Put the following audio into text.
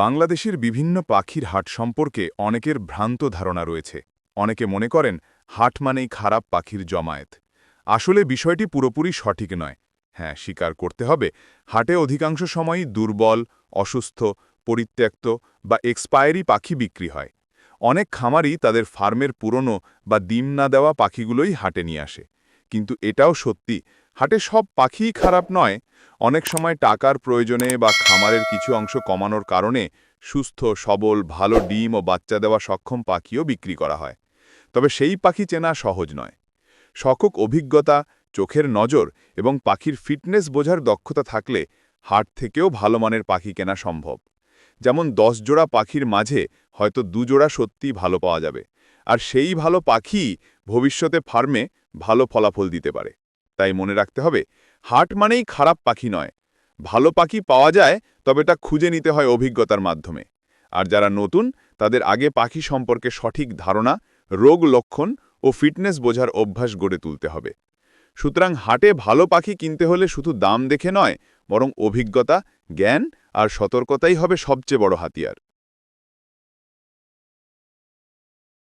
বাংলাদেশের বিভিন্ন পাখির হাট সম্পর্কে অনেকের ভ্রান্ত ধারণা রয়েছে। অনেকে মনে করেন, হাট মানেই খারাপ পাখির জমায়েত। আসলে বিষয়টি পুরোপুরি সঠিক নয়। হ্যাঁ স্বীকার করতে হবে, হাটে অধিকাংশ সময়ই দুর্বল, অসুস্থ, পরিত্যক্ত বা এক্সপায়ারি পাখি বিক্রি হয়। অনেক খামারই তাদের ফার্মের পুরনো বা ডিম না দেওয়া পাখিগুলোই হাটে নিয়ে আসে। কিন্তু এটাও সত্যি, হাটে সব পাখিই খারাপ নয়। অনেক সময় টাকার প্রয়োজনে বা খামারের কিছু অংশ কমানোর কারণে সুস্থ, সবল, ভালো ডিম ও বাচ্চা দেওয়া সক্ষম পাখিও বিক্রি করা হয়। তবে সেই পাখি চেনা সহজ নয়। সকক অভিজ্ঞতা, চোখের নজর এবং পাখির ফিটনেস বোঝার দক্ষতা থাকলে হাট থেকেও ভালো মানের পাখি কেনা সম্ভব। যেমন দশ জোড়া পাখির মাঝে হয়তো দুজোড়া সত্যি ভালো পাওয়া যাবে। আর সেই ভালো পাখি ভবিষ্যতে ফার্মে ভালো ফলাফল দিতে পারে। তাই মনে রাখতে হবে, হাট মানেই খারাপ পাখি নয়। ভালো পাখি পাওয়া যায়, তবে তা খুঁজে নিতে হয় অভিজ্ঞতার মাধ্যমে। আর যারা নতুন, তাদের আগে পাখি সম্পর্কে সঠিক ধারণা, রোগ লক্ষণ ও ফিটনেস বোঝার অভ্যাস গড়ে তুলতে হবে। সুতরাং হাটে ভালো পাখি কিনতে হলে শুধু দাম দেখে নয়, বরং অভিজ্ঞতা, জ্ঞান আর সতর্কতাই হবে সবচেয়ে বড় হাতিয়ার।